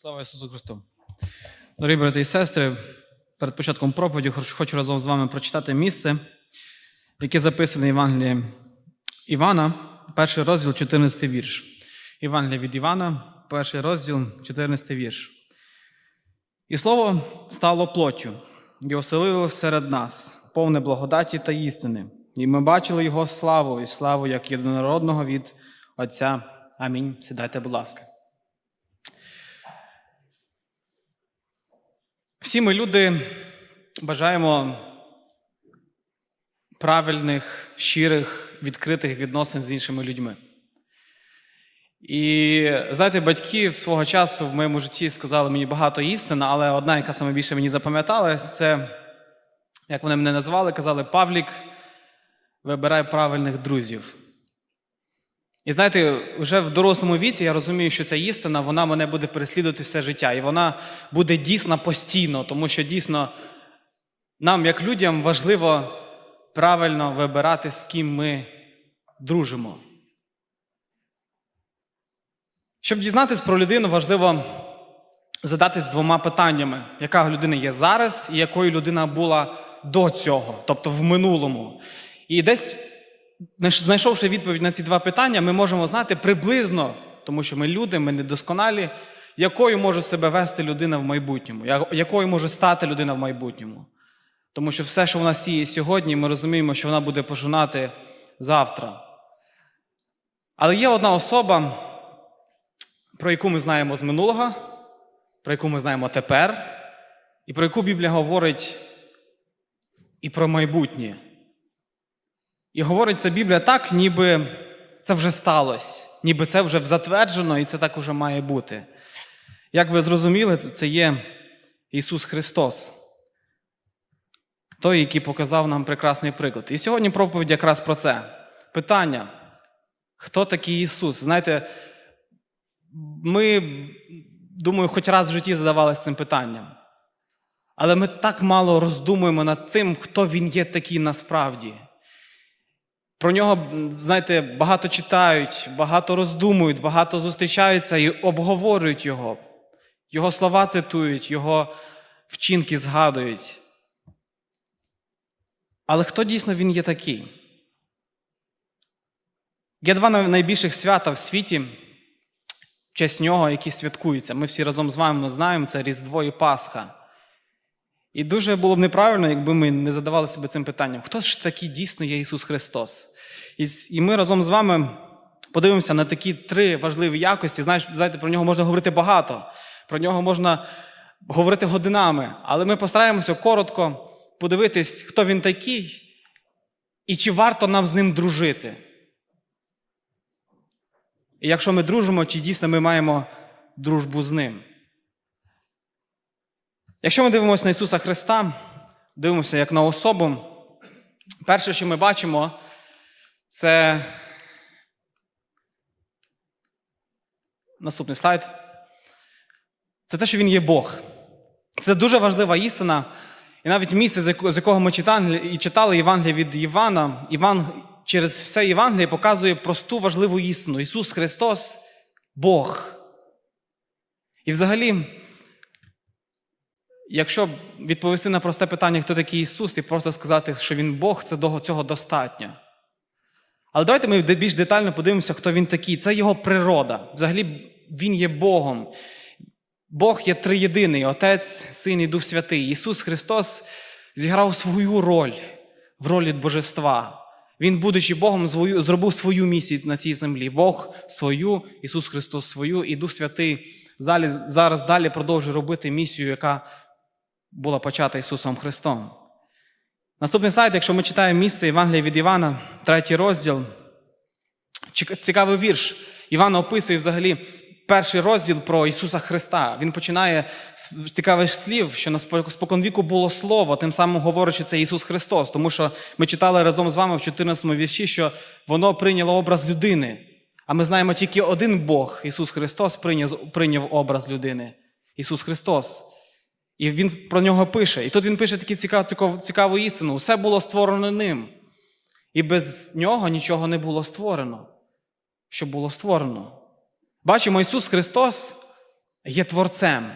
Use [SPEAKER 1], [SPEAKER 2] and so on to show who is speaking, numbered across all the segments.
[SPEAKER 1] Слава Ісусу Христу! Дорогі брати і сестри, перед початком проповіді хочу разом з вами прочитати місце, яке записане в Євангелії Івана, перший розділ, 14 вірш. Євангелія від Івана, перший розділ, 14 вірш. І слово стало плоттю, і оселилося серед нас, повне благодаті та істини. І ми бачили його славу, і славу як єдинородного від Отця. Амінь. Сідайте, будь ласка. Всі ми люди бажаємо правильних, щирих, відкритих відносин з іншими людьми. І знаєте, батьки свого часу в моєму житті сказали мені багато істин, але одна, яка саме більше мені запам'яталась, це, як вони мене назвали, казали: Павлік, вибирай правильних друзів. І знаєте, вже в дорослому віці я розумію, що ця істина вона мене буде переслідувати все життя. І вона буде дійсна постійно, тому що дійсно нам, як людям, важливо правильно вибирати, з ким ми дружимо. Щоб дізнатись про людину, важливо задатись двома питаннями: яка людина є зараз і якою людина була до цього, тобто в минулому. І десь, знайшовши відповідь на ці два питання, ми можемо знати приблизно, тому що ми люди, ми недосконалі, якою може себе вести людина в майбутньому, якою може стати людина в майбутньому. Тому що все, що вона сіє сьогодні, ми розуміємо, що вона буде пожинати завтра. Але є одна особа, про яку ми знаємо з минулого, про яку ми знаємо тепер, і про яку Біблія говорить і про майбутнє. І говорить ця Біблія так, ніби це вже сталося, ніби це вже затверджено і це так уже має бути. Як ви зрозуміли, це- є Ісус Христос, той, який показав нам прекрасний приклад. І сьогодні проповідь якраз про це. Питання: хто такий Ісус? Знаєте, ми, думаю, хоч раз в житті задавалися цим питанням. Але ми так мало роздумуємо над тим, хто він є такий насправді. Про нього, знаєте, багато читають, багато роздумують, багато зустрічаються і обговорюють його. Його слова цитують, його вчинки згадують. Але хто дійсно він є такий? Є два найбільших свята в світі, в честь нього, які святкуються. Ми всі разом з вами знаємо, це Різдво і Пасха. І дуже було б неправильно, якби ми не задавали себе цим питанням: хто ж такий дійсно є Ісус Христос? І, ми разом з вами подивимося на такі три важливі якості. Знаєш, знаєте, про нього можна говорити багато, про нього можна говорити годинами, але ми постараємося коротко подивитись, хто він такий і чи варто нам з ним дружити. І якщо ми дружимо, чи дійсно ми маємо дружбу з ним. Якщо ми дивимося на Ісуса Христа, дивимося як на особу, перше, що ми бачимо, це наступний слайд. Це те, що Він є Бог. Це дуже важлива істина. І навіть місце, з якого ми читали, Євангелія від Івана, Іван через все Євангеліє показує просту важливу істину. Ісус Христос Бог. І взагалі, якщо відповісти на просте питання, хто такий Ісус, і просто сказати, що Він Бог, це цього достатньо. Але давайте ми більш детально подивимося, хто він такий. Це його природа. Взагалі, він є Богом. Бог є триєдиний Отець, Син і Дух Святий. Ісус Христос зіграв свою роль в ролі Божества. Він, будучи Богом, зробив свою місію на цій землі. Бог свою, Ісус Христос свою, і Дух Святий зараз далі продовжує робити місію, яка була почата Ісусом Христом. Наступний слайд, якщо ми читаємо місце Євангелія від Івана, третій розділ. Цікавий вірш. Іван описує взагалі перший розділ про Ісуса Христа. Він починає з цікавих слів, що на споконвіку було слово, тим самим говорячи, це Ісус Христос. Тому що ми читали разом з вами в 14 вірші, що воно прийняло образ людини. А ми знаємо тільки один Бог, Ісус Христос, прийняв образ людини. Ісус Христос. І Він про нього пише. І тут він пише таку цікаву, цікаву, істину. Все було створено ним. І без нього нічого не було створено, що було створено. Бачимо, Ісус Христос є Творцем.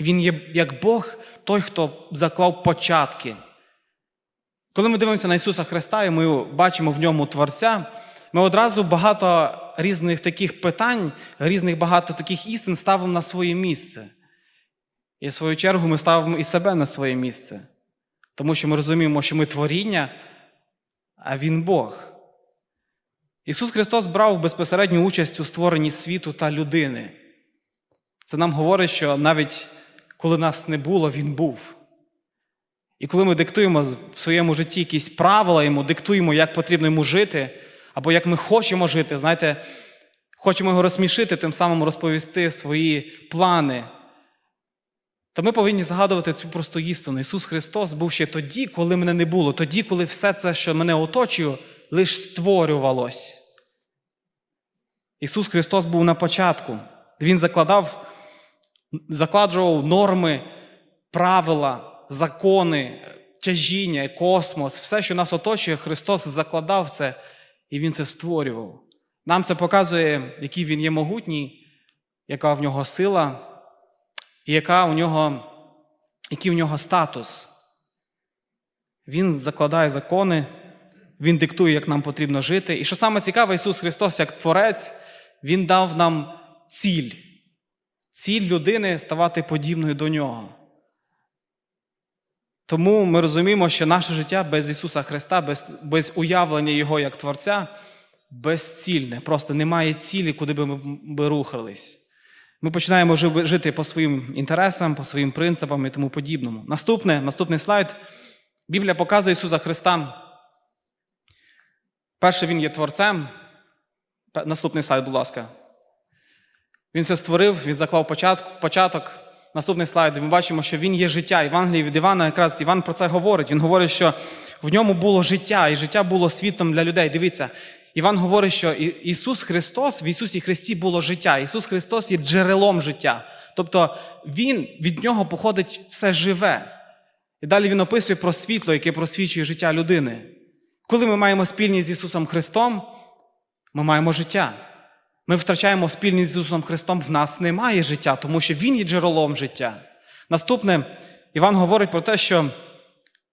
[SPEAKER 1] Він є як Бог, той, хто заклав початки. Коли ми дивимося на Ісуса Христа і ми бачимо в ньому Творця, ми одразу багато різних таких питань, різних багато таких істин ставимо на своє місце. І в свою чергу ми ставимо і себе на своє місце. Тому що ми розуміємо, що ми творіння, а Він Бог. Ісус Христос брав безпосередню участь у створенні світу та людини. Це нам говорить, що навіть коли нас не було, Він був. І коли ми диктуємо в своєму житті якісь правила йому, диктуємо, як потрібно йому жити, або як ми хочемо жити, знаєте, хочемо його розсмішити, тим самим розповісти свої плани, то ми повинні згадувати цю просту істину. Ісус Христос був ще тоді, коли мене не було, тоді, коли все це, що мене оточує, лише створювалось. Ісус Христос був на початку. Він закладав, закладжував норми, правила, закони, тяжіння, космос, все, що нас оточує, Христос закладав це, і Він це створював. Нам це показує, який Він є могутній, яка в нього сила, і яка у нього, який у нього статус. Він закладає закони, Він диктує, як нам потрібно жити. І що саме цікаве, Ісус Христос, як Творець, Він дав нам ціль. Ціль людини ставати подібною до Нього. Тому ми розуміємо, що наше життя без Ісуса Христа, без, без уявлення Його як Творця, безцільне. Просто немає цілі, куди би ми рухались. Ми починаємо жити по своїм інтересам, по своїм принципам і тому подібному. Наступне, наступний слайд. Біблія показує Ісуса Христа. Перше, Він є Творцем. Наступний слайд, будь ласка. Він все створив, він заклав початок. Наступний слайд. Ми бачимо, що він є життя. Євангелії від Івана, якраз Іван про це говорить. Він говорить, що в ньому було життя, і життя було світом для людей. Дивіться, Іван говорить, що Ісус Христос, в Ісусі Христі було життя. Ісус Христос є джерелом життя. Тобто Він від нього походить все живе. І далі Він описує про світло, яке просвічує життя людини. Коли ми маємо спільність з Ісусом Христом, ми маємо життя. Ми втрачаємо спільність з Ісусом Христом, в нас немає життя, тому що Він є джерелом життя. Наступне, Іван говорить про те, що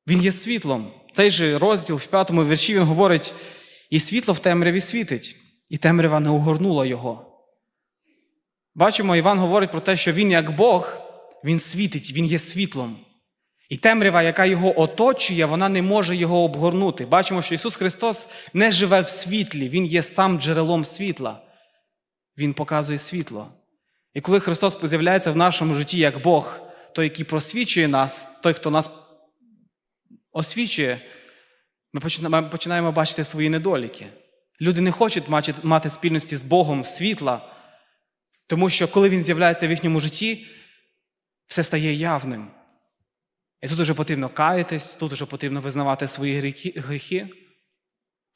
[SPEAKER 1] Він є світлом. Цей же розділ в п'ятому вірші він говорить: і світло в темряві світить, і темрява не огорнула його. Бачимо, Іван говорить про те, що Він, як Бог, Він світить, Він є світлом. І темрява, яка його оточує, вона не може його обгорнути. Бачимо, що Ісус Христос не живе в світлі, Він є сам джерелом світла. Він показує світло. І коли Христос з'являється в нашому житті як Бог, той, який просвічує нас, той, хто нас освічує, ми починаємо бачити свої недоліки. Люди не хочуть мати спільності з Богом світла, тому що коли Він з'являється в їхньому житті, все стає явним. І тут вже потрібно каятись, тут вже потрібно визнавати свої гріхи.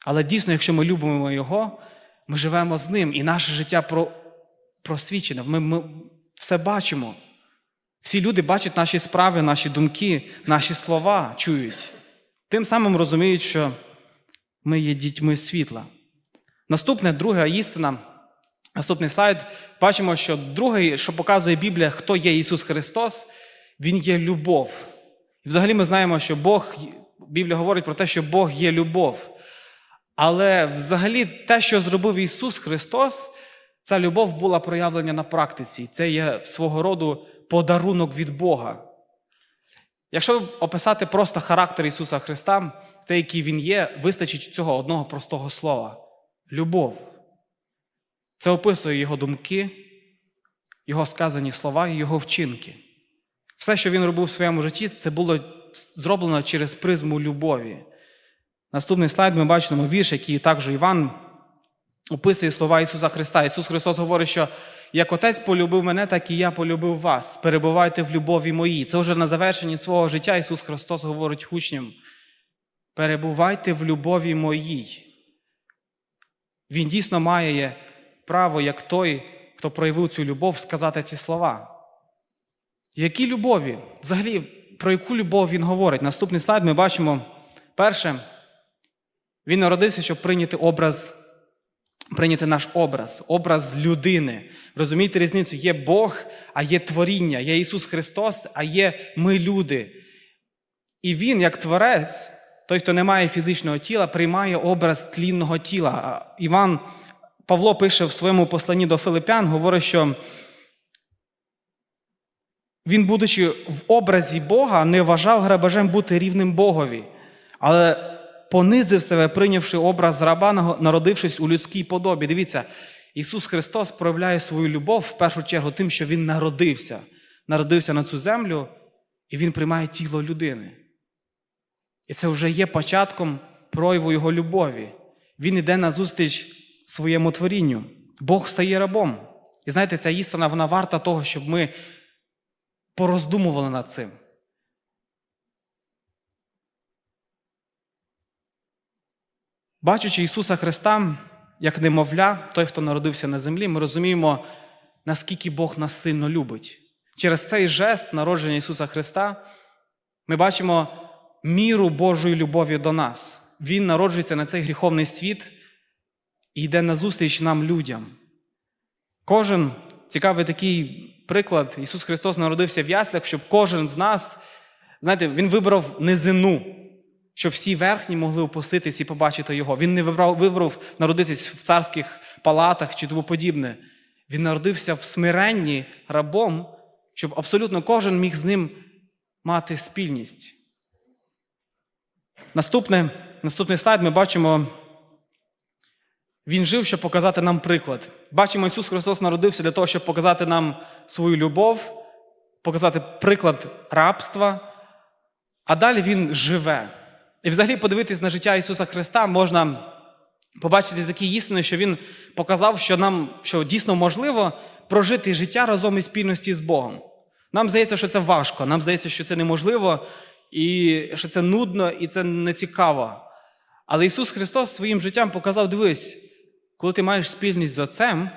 [SPEAKER 1] Але дійсно, якщо ми любимо Його, ми живемо з ним, і наше життя просвічене. Ми, ми все бачимо. Всі люди бачать наші справи, наші думки, наші слова чують. Тим самим розуміють, що ми є дітьми світла. Наступне, друга істина, наступний слайд, бачимо, що друге, що показує Біблія, хто є Ісус Христос, Він є любов. І взагалі ми знаємо, що Бог, Біблія говорить про те, що Бог є любов. Але взагалі те, що зробив Ісус Христос, ця любов була проявлена на практиці. Це є свого роду подарунок від Бога. Якщо описати просто характер Ісуса Христа, те, який Він є, вистачить цього одного простого слова любов. Це описує Його думки, Його сказані слова і Його вчинки. Все, що Він робив в своєму житті, це було зроблено через призму любові. Наступний слайд ми бачимо вірш, який також Іван описує слова Ісуса Христа. Ісус Христос говорить, що як Отець полюбив мене, так і я полюбив вас. Перебувайте в любові моїй. Це вже на завершенні свого життя Ісус Христос говорить учням. Перебувайте в любові моїй. Він дійсно має право, як той, хто проявив цю любов, сказати ці слова. Які любові? Взагалі, про яку любов він говорить? Наступний слайд ми бачимо перше. Він народився, щоб прийняти образ прийняти наш образ, образ людини. Розумієте різницю? Є Бог, а є творіння, є Ісус Христос, а є ми люди. І Він, як творець, той, хто не має фізичного тіла, приймає образ тлінного тіла. Іван Павло пише в своєму посланні до Филипян, говорить, що він, будучи в образі Бога, не вважав грабежем бути рівним Богові, але понизив себе, прийнявши образ раба, народившись у людській подобі. Дивіться, Ісус Христос проявляє свою любов в першу чергу тим, що Він народився, народився на цю землю, і Він приймає тіло людини. І це вже є початком прояву Його любові. Він йде назустріч своєму творінню. Бог стає рабом. І знаєте, ця істина вона варта того, щоб ми пороздумували над цим. Бачучи Ісуса Христа, як немовля, той, хто народився на землі, ми розуміємо, наскільки Бог нас сильно любить. Через цей жест народження Ісуса Христа ми бачимо міру Божої любові до нас. Він народжується на цей гріховний світ і йде назустріч нам людям. Кожен цікавий такий приклад, Ісус Христос народився в яслях, щоб кожен з нас, знаєте, Він вибрав низину, щоб всі верхні могли опуститись і побачити Його. Він не вибрав, вибрав народитись в царських палатах чи тому подібне. Він народився в смиренні рабом, щоб абсолютно кожен міг з ним мати спільність. Наступне, Наступний слайд ми бачимо. Він жив, щоб показати нам приклад. Бачимо, Ісус Христос народився для того, щоб показати нам свою любов, показати приклад рабства, а далі Він живе. І взагалі подивитись на життя Ісуса Христа можна побачити такі істини, що Він показав, що нам що дійсно можливо прожити життя разом із спільності з Богом. Нам здається, що це важко, нам здається, що це неможливо, і що це нудно і це не цікаво. Але Ісус Христос своїм життям показав: дивись, коли ти маєш спільність з Отцем,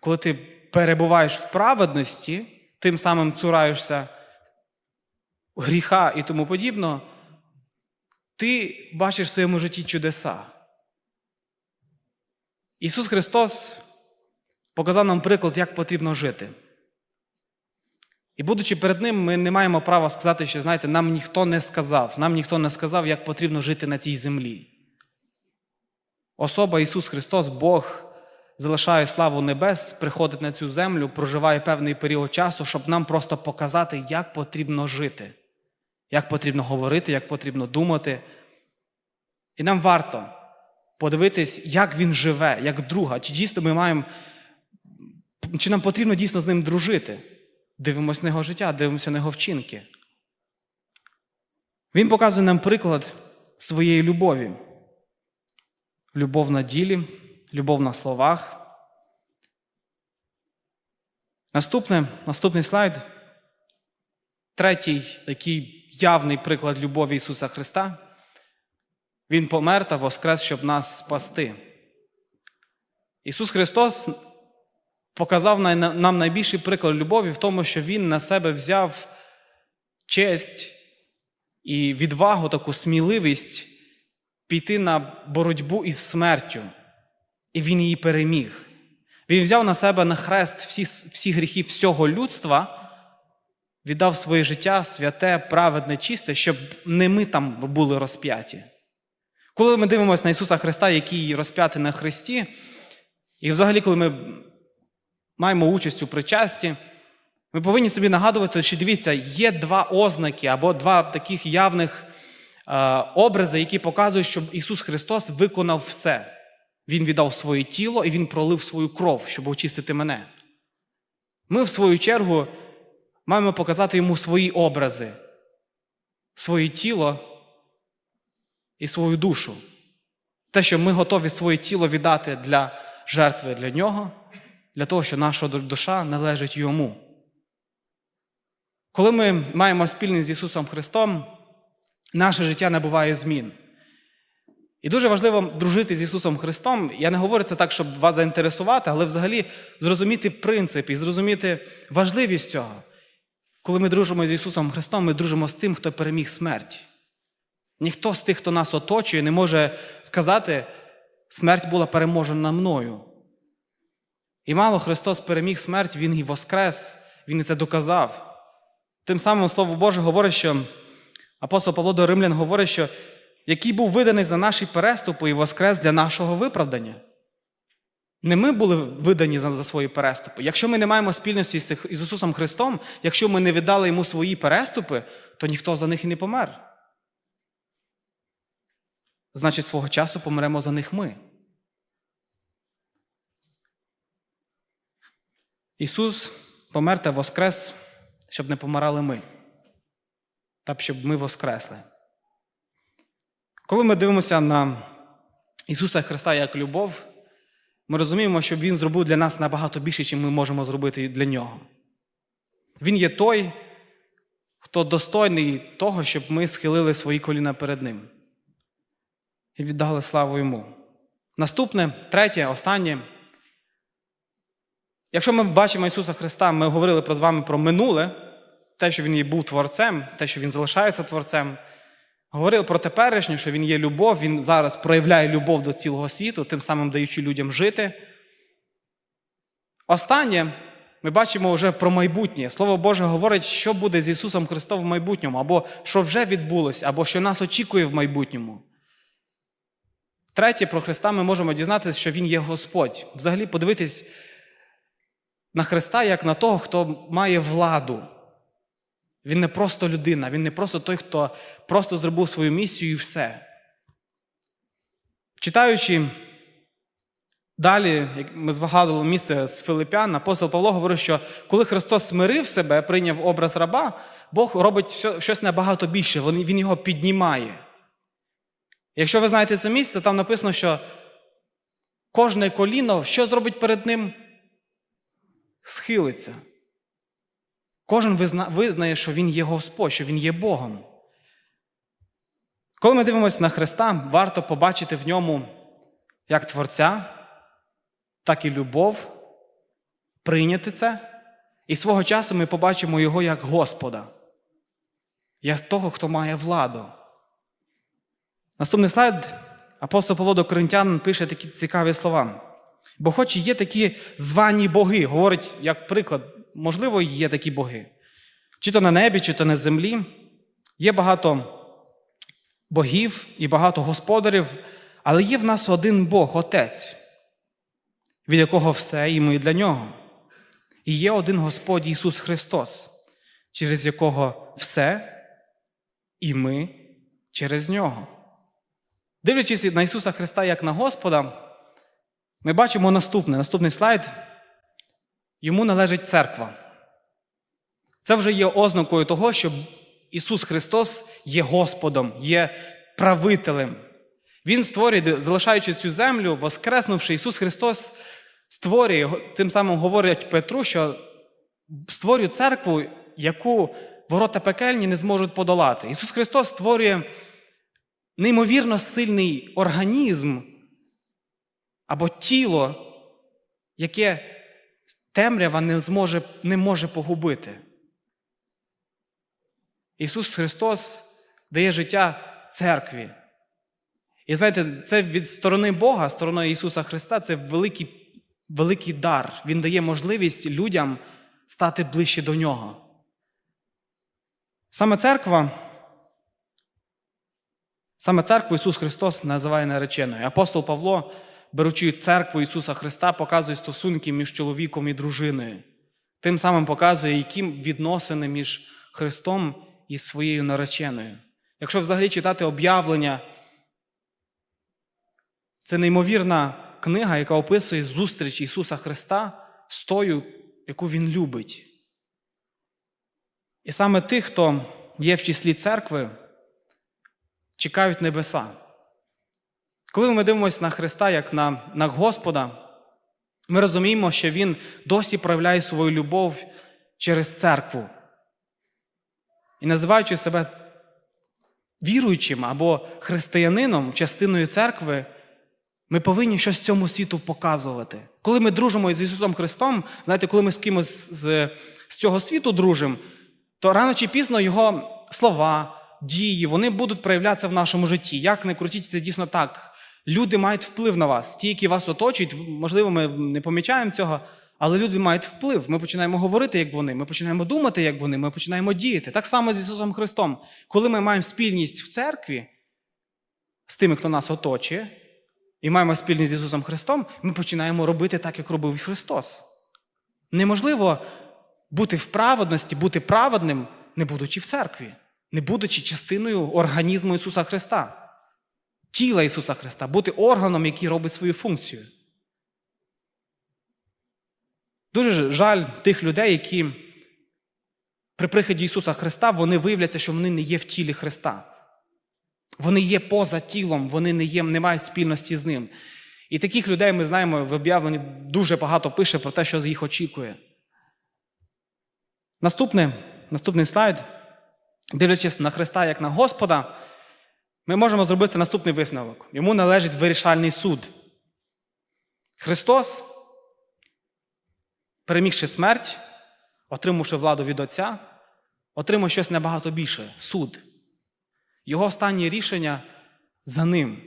[SPEAKER 1] коли ти перебуваєш в праведності, тим самим цураєшся гріха і тому подібно, ти бачиш в своєму житті чудеса. Ісус Христос показав нам приклад, як потрібно жити. І будучи перед Ним, ми не маємо права сказати, що, знаєте, нам ніхто не сказав, нам ніхто не сказав, як потрібно жити на цій землі. Особа Ісус Христос, Бог залишає славу небес, приходить на цю землю, проживає певний період часу, щоб нам просто показати, як потрібно жити, як потрібно говорити, як потрібно думати. І нам варто подивитись, як Він живе, як друга, чи дійсно ми маємо, чи нам потрібно дійсно з ним дружити. Дивимося на його життя, дивимося на його вчинки. Він показує нам приклад своєї любові. Любов на ділі, любов на словах. Наступне, Наступний слайд. Третій такий явний приклад любові Ісуса Христа. Він помер та воскрес, щоб нас спасти. Ісус Христос показав нам найбільший приклад любові в тому, що Він на себе взяв честь і відвагу, таку сміливість піти на боротьбу із смертю. І Він її переміг. Він взяв на себе на хрест всі, всі гріхи всього людства, віддав своє життя святе, праведне, чисте, щоб не ми там були розп'яті. Коли ми дивимося на Ісуса Христа, який розп'ятий на Христі, і взагалі, коли ми маємо участь у причасті, ми повинні собі нагадувати, що дивіться, є два ознаки або два таких явних е, образи, які показують, що Ісус Христос виконав все. Він віддав своє тіло і Він пролив свою кров, щоб очистити мене. Ми, в свою чергу, маємо показати йому свої образи, своє тіло і свою душу. Те, що ми готові своє тіло віддати для жертви для нього, для того, що наша душа належить йому. Коли ми маємо спільність з Ісусом Христом, наше життя набуває змін. І дуже важливо дружити з Ісусом Христом. Я не говорю це так, щоб вас заінтересувати, але взагалі зрозуміти принцип і зрозуміти важливість цього. Коли ми дружимо з Ісусом Христом, ми дружимо з тим, хто переміг смерть. Ніхто з тих, хто нас оточує, не може сказати, Смерть була переможена мною. І мало Христос переміг смерть, Він і воскрес, Він і це доказав. Тим самим Слово Боже говорить, що апостол Павло до Римлян говорить, що який був виданий за наші переступи і воскрес для нашого виправдання. Не ми були видані за, свої переступи. Якщо ми не маємо спільності з Ісусом Христом, якщо ми не віддали Йому свої переступи, то ніхто за них і не помер. Значить, свого часу помремо за них ми. Ісус помер та воскрес, щоб не помирали ми, та щоб ми воскресли. Коли ми дивимося на Ісуса Христа як любов, ми розуміємо, що Він зробив для нас набагато більше, ніж ми можемо зробити для Нього. Він є той, хто достойний того, щоб ми схилили свої коліна перед Ним і віддали славу Йому. Наступне, третє, останнє. Якщо ми бачимо Ісуса Христа, ми говорили про з вами про минуле, те, що Він є був творцем, те, що Він залишається творцем. Говорили про теперішнє, що Він є любов, Він зараз проявляє любов до цілого світу, тим самим даючи людям жити. Останнє, ми бачимо вже про майбутнє. Слово Боже говорить, що буде з Ісусом Христом в майбутньому, або що вже відбулося, або що нас очікує в майбутньому. Третє, про Христа ми можемо дізнатися, що Він є Господь. Взагалі подивитись на Христа як на того, хто має владу. Він не просто людина, він не просто той, хто просто зробив свою місію і все. Читаючи далі, як ми згадували місце з Филипян, апостол Павло говорить, що коли Христос смирив себе, прийняв образ раба, Бог робить щось набагато більше, він його піднімає. Якщо ви знаєте це місце, там написано, що кожне коліно, що зробить перед ним? Схилиться. Кожен визнає, що Він є Господь, що Він є Богом. Коли ми дивимося на Христа, варто побачити в ньому як Творця, так і любов, прийняти це. І свого часу ми побачимо Його як Господа, як того, хто має владу. Наступний слайд. Апостол Павло до Коринтян пише такі цікаві слова. Бо хоч і є такі звані боги, говорить як приклад, можливо, є такі боги. Чи то на небі, чи то на землі. Є багато богів і багато господарів, але є в нас один Бог, Отець, від якого все і ми для нього. І є один Господь Ісус Христос, через якого все і ми через Нього. Дивлячись на Ісуса Христа як на Господа, ми бачимо наступне, наступний слайд. Йому належить церква. Це вже є ознакою того, що Ісус Христос є Господом, є правителем. Він створює, залишаючи цю землю, воскреснувши Ісус Христос, створює, тим самим говорить Петру, що створює церкву, яку ворота пекельні не зможуть подолати. Ісус Христос створює неймовірно сильний організм або тіло, яке темрява не, зможе, не може погубити. Ісус Христос дає життя церкві. І знаєте, це від сторони Бога, стороною Ісуса Христа, це великий, великий дар. Він дає можливість людям стати ближче до Нього. Саме церква, саме церкву Ісус Христос називає нареченою. Апостол Павло, беручи церкву Ісуса Христа, показує стосунки між чоловіком і дружиною. Тим самим показує, які відносини між Христом і своєю нареченою. Якщо взагалі читати об'явлення, це неймовірна книга, яка описує зустріч Ісуса Христа з тою, яку Він любить. І саме тих, хто є в числі церкви, чекають небеса. Коли ми дивимося на Христа як на, на Господа, ми розуміємо, що Він досі проявляє свою любов через церкву. І називаючи себе віруючим або християнином, частиною церкви, ми повинні щось цьому світу показувати. Коли ми дружимо з Ісусом Христом, знаєте, коли ми з кимось з, з цього світу дружимо, то рано чи пізно Його слова, дії, вони будуть проявлятися в нашому житті. Як не крутіть, це дійсно так. Люди мають вплив на вас. Ті, які вас оточують, можливо, ми не помічаємо цього, але люди мають вплив. Ми починаємо говорити, як вони, ми починаємо думати, як вони, ми починаємо діяти. Так само з Ісусом Христом. Коли ми маємо спільність в церкві з тими, хто нас оточує, і маємо спільність з Ісусом Христом, ми починаємо робити так, як робив Христос. Неможливо бути в праведності, бути праведним, не будучи в церкві, не будучи частиною організму Ісуса Христа тіла Ісуса Христа, бути органом, який робить свою функцію. Дуже жаль тих людей, які при приході Ісуса Христа вони виявляться, що вони не є в тілі Христа. Вони є поза тілом, вони не, є, не мають спільності з ним. І таких людей ми знаємо в об'явленні дуже багато пише про те, що їх очікує. Наступне, Наступний слайд. Дивлячись на Христа як на Господа, ми можемо зробити наступний висновок. Йому належить вирішальний суд. Христос, перемігши смерть, отримавши владу від Отця, отримав щось набагато більше суд. Його останнє рішення за ним.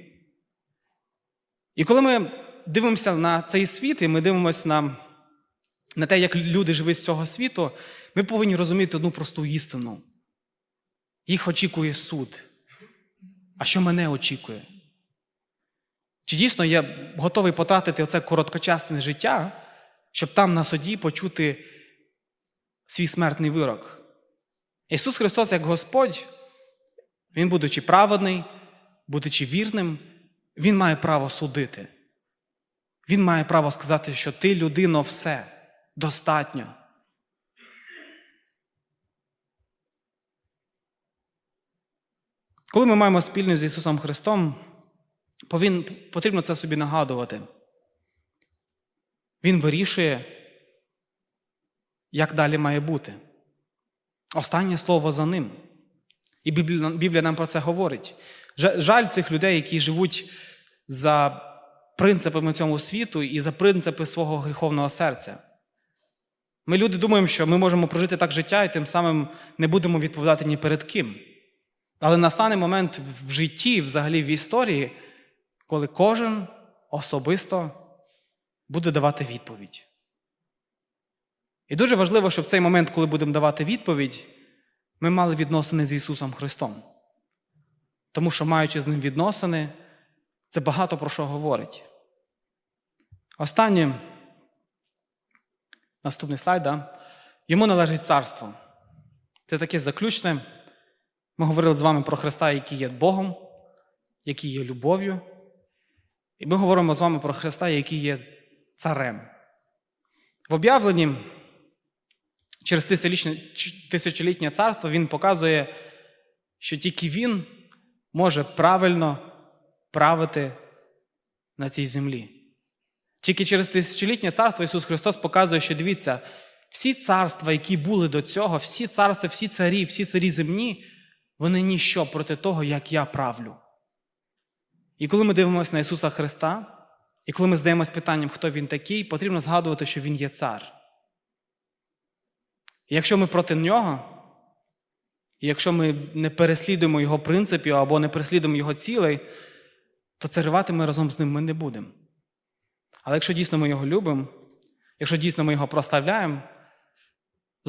[SPEAKER 1] І коли ми дивимося на цей світ, і ми дивимося на, на те, як люди живуть з цього світу, ми повинні розуміти одну просту істину. Їх очікує суд. А що мене очікує? Чи дійсно я готовий потратити оце короткочасне життя, щоб там на суді почути свій смертний вирок? Ісус Христос, як Господь, Він, будучи праведний, будучи вірним, Він має право судити. Він має право сказати, що ти, людино, все достатньо. Коли ми маємо спільність з Ісусом Христом, потрібно це собі нагадувати. Він вирішує, як далі має бути. Останнє слово за ним. І Біблія нам про це говорить. Жаль цих людей, які живуть за принципами цього світу і за принципи свого гріховного серця. Ми люди думаємо, що ми можемо прожити так життя і тим самим не будемо відповідати ні перед ким. Але настане момент в житті, взагалі в історії, коли кожен особисто буде давати відповідь. І дуже важливо, щоб в цей момент, коли будемо давати відповідь, ми мали відносини з Ісусом Христом. Тому що, маючи з Ним відносини, це багато про що говорить. Останнє, наступний слайд, да? йому належить царство. Це таке заключне. Ми говорили з вами про Христа, який є Богом, який є любов'ю. І ми говоримо з вами про Христа, який є царем. В об'явленні через тисячолітнє царство Він показує, що тільки Він може правильно правити на цій землі. Тільки через тисячолітнє царство Ісус Христос показує, що дивіться, всі царства, які були до цього, всі царства, всі царі, всі царі земні вони ніщо проти того, як я правлю. І коли ми дивимося на Ісуса Христа, і коли ми здаємося питанням, хто Він такий, потрібно згадувати, що Він є цар. І якщо ми проти Нього, і якщо ми не переслідуємо Його принципів або не переслідуємо Його цілей, то царювати ми разом з ним ми не будемо. Але якщо дійсно ми його любимо, якщо дійсно ми його проставляємо,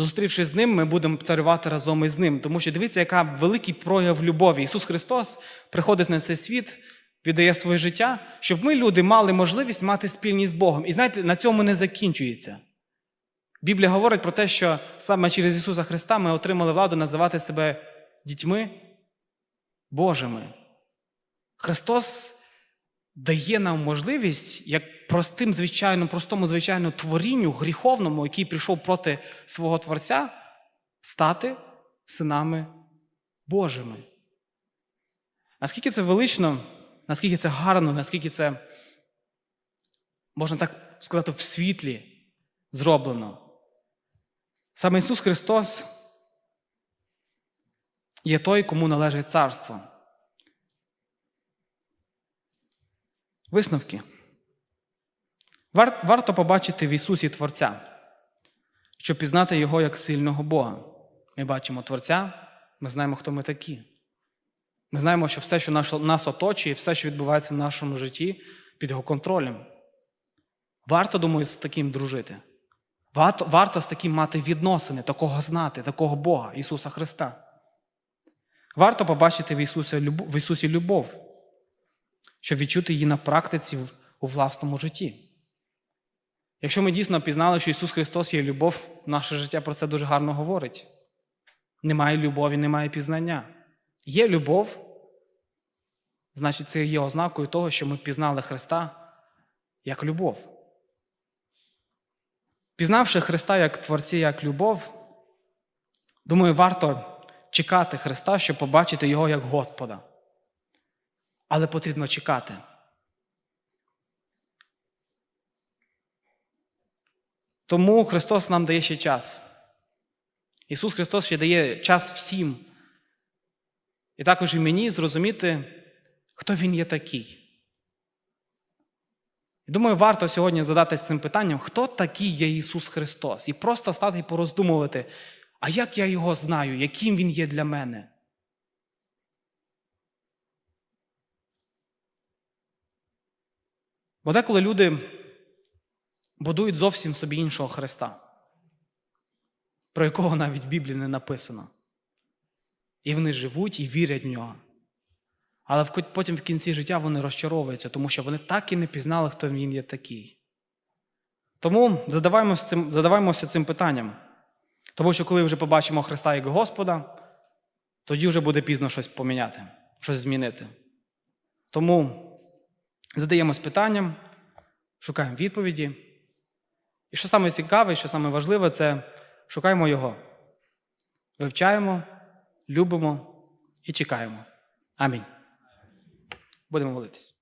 [SPEAKER 1] Зустрівшись з ним, ми будемо царювати разом із ним. Тому що дивіться, яка великий прояв любові. Ісус Христос приходить на цей світ, віддає своє життя, щоб ми, люди, мали можливість мати спільність з Богом. І знаєте, на цьому не закінчується. Біблія говорить про те, що саме через Ісуса Христа ми отримали владу називати себе дітьми Божими. Христос дає нам можливість, як простим, звичайному, простому, звичайному творінню, гріховному, який прийшов проти свого Творця, стати синами Божими. Наскільки це велично, наскільки це гарно, наскільки це, можна так сказати, в світлі зроблено. Саме Ісус Христос є той, кому належить царство. Висновки. Варто побачити в Ісусі Творця, щоб пізнати Його як сильного Бога. Ми бачимо Творця, ми знаємо, хто ми такі. Ми знаємо, що все, що нас оточує, все, що відбувається в нашому житті, під його контролем. Варто, думаю, з таким дружити. Варто, варто з таким мати відносини, такого знати, такого Бога, Ісуса Христа. Варто побачити в Ісусі в Ісусі любов, щоб відчути її на практиці у власному житті. Якщо ми дійсно пізнали, що Ісус Христос є любов, наше життя про це дуже гарно говорить. Немає любові, немає пізнання. Є любов, значить, це є ознакою того, що ми пізнали Христа як любов. Пізнавши Христа як Творця, як любов, думаю, варто чекати Христа, щоб побачити Його як Господа. Але потрібно чекати. Тому Христос нам дає ще час. Ісус Христос ще дає час всім. І також і мені зрозуміти, хто Він є такий. Думаю, варто сьогодні задатися цим питанням, хто такий є Ісус Христос? І просто стати і пороздумувати, а як я його знаю, яким Він є для мене? Бо деколи люди будують зовсім собі іншого Христа, про якого навіть в Біблії не написано. І вони живуть і вірять в нього. Але потім в кінці життя вони розчаровуються, тому що вони так і не пізнали, хто він є такий. Тому задаваємося цим, задаваємося цим питанням. Тому що коли вже побачимо Христа як Господа, тоді вже буде пізно щось поміняти, щось змінити. Тому задаємось питанням, шукаємо відповіді. І що саме цікаве, що саме важливе, це шукаємо Його. Вивчаємо, любимо і чекаємо. Амінь. Будемо молитись.